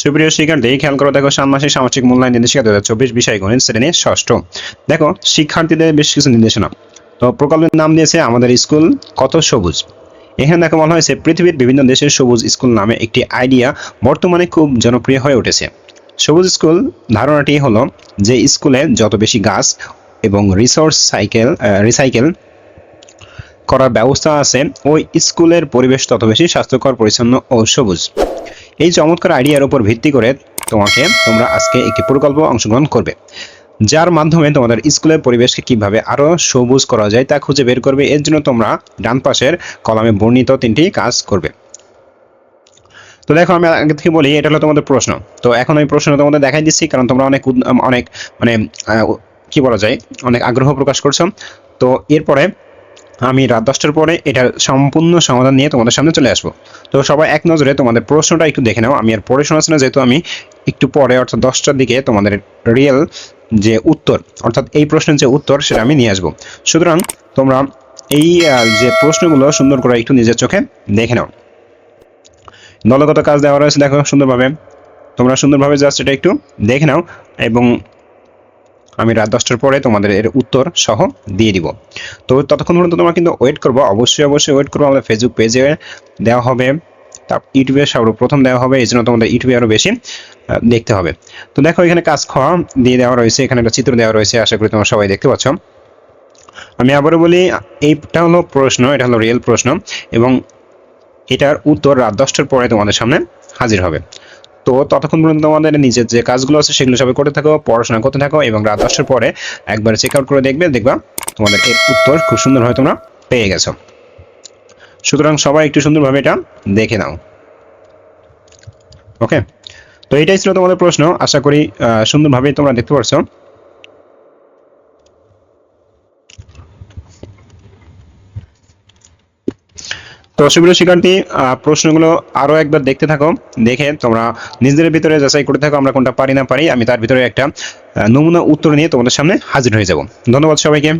সুপ্রিয় শিক্ষার্থী, খেয়াল করে দেখো ষান্মাসিক সামাজিক মূল্যায়ন নির্দেশিকা দু হাজার চব্বিশ বিষয় গণিত শ্রেণি ষষ্ঠ। দেখো, শিক্ষার্থীদের বেশ কিছু নির্দেশনা। তো প্রকল্পের নাম দিয়েছে আমাদের স্কুল কত সবুজ। এখানে দেখো বলা হয়েছে, পৃথিবীর বিভিন্ন দেশের সবুজ স্কুল নামে একটি আইডিয়া বর্তমানে খুব জনপ্রিয় হয়ে উঠেছে। সবুজ স্কুল ধারণাটি হলো যে স্কুলে যত বেশি গাছ এবং রিসোর্স সাইকেল রিসাইকেল করার ব্যবস্থা আছে, ওই স্কুলের পরিবেশ তত বেশি স্বাস্থ্যকর, পরিচ্ছন্ন ও সবুজ। এই চমৎকার আইডিয়ার উপর ভিত্তি করে তোমাকে তোমরা আজকে একটি প্রকল্প অংশগ্রহণ করবে। যার মাধ্যমে তোমাদের স্কুলের পরিবেশকে কীভাবে আরও সবুজ করা যায় তা খুঁজে বের করবে। এর জন্য তোমরা ডান পাশের কলামে বর্ণিত তিনটি কাজ করবে। তো দেখো, আমি আগে থেকে বলি, এটা হলো তোমাদের প্রশ্ন। তো এখন আমি প্রশ্ন তোমাদের দেখাই দিচ্ছি, কারণ তোমরা অনেক অনেক মানে কি বলা যায়, অনেক আগ্রহ প্রকাশ করছ। তো এরপরে আমি রাত দশটার পরে এটার সম্পূর্ণ সমাধান নিয়ে তোমাদের সামনে চলে আসব। তো সবাই এক নজরে তোমাদের প্রশ্নটা একটু দেখে নাও। আমি আর পড়ে শোনাচ্ছি না যেহেতু আমি একটু পরে অর্থাৎ দশটার দিকে তোমাদের রিয়েল যে উত্তর, অর্থাৎ এই প্রশ্নের যে উত্তর সেটা আমি নিয়ে আসব। সুতরাং তোমরা এই যে প্রশ্নগুলো সুন্দর করে একটু নিজের চোখে দেখে নাও। দলগত কাজ দেওয়া রয়েছে, দেখো সুন্দরভাবে। তোমরা সুন্দরভাবে জাস্ট এটা একটু দেখে নাও এবং আমি রাত দশটার পরে তোমাদের এর উত্তর সহ দিয়ে দিব। তো ততক্ষণ পর্যন্ত তোমরা কিন্তু ওয়েট করব। অবশ্যই অবশ্যই ওয়েট করব। আমাদের ফেসবুক পেজে দেওয়া হবে। তার ইউটিউবে সর্বপ্রথম দেওয়া হবে। এই জন্য তোমাদের ইউটিউবে আরও বেশি দেখতে হবে। তো দেখো, এখানে কাজ খাওয়া দিয়ে দেওয়া রয়েছে। এখানে একটা চিত্র দেওয়া রয়েছে। আশা করি তোমরা সবাই দেখতে পাচ্ছ। আমি আবারও বলি, এইটা হলো প্রশ্ন, এটা হলো রিয়েল প্রশ্ন এবং এটার উত্তর রাত দশটার পরে তোমাদের সামনে হাজির হবে। তো ততক্ষণ পর্যন্ত তোমাদের নিজের যে কাজগুলো আছে সেগুলো সবাই করতে থাকো, পড়াশোনা করতে থাকো এবং রাত দশটার পরে একবার চেক আউট করে দেখবে, দেখবা তোমাদের এর উত্তর খুব সুন্দরভাবে তোমরা পেয়ে গেছো। সুতরাং সবাই একটু সুন্দরভাবে এটা দেখে নাও। ওকে তো এটাই ছিল তোমাদের প্রশ্ন। আশা করি সুন্দরভাবে তোমরা দেখতে পারছ। তো সুপ্রিয় শিক্ষার্থী প্রশ্নগুলো আরও একবার দেখতে থাকো। দেখে তোমরা নিজেদের ভিতরে যাচাই করে থাকো, আমরা কোনটা পারি না পারি, আমি তার ভিতরে একটা নমুনা উত্তর নিয়ে তোমাদের সামনে হাজির হয়ে যাব। ধন্যবাদ সবাইকে।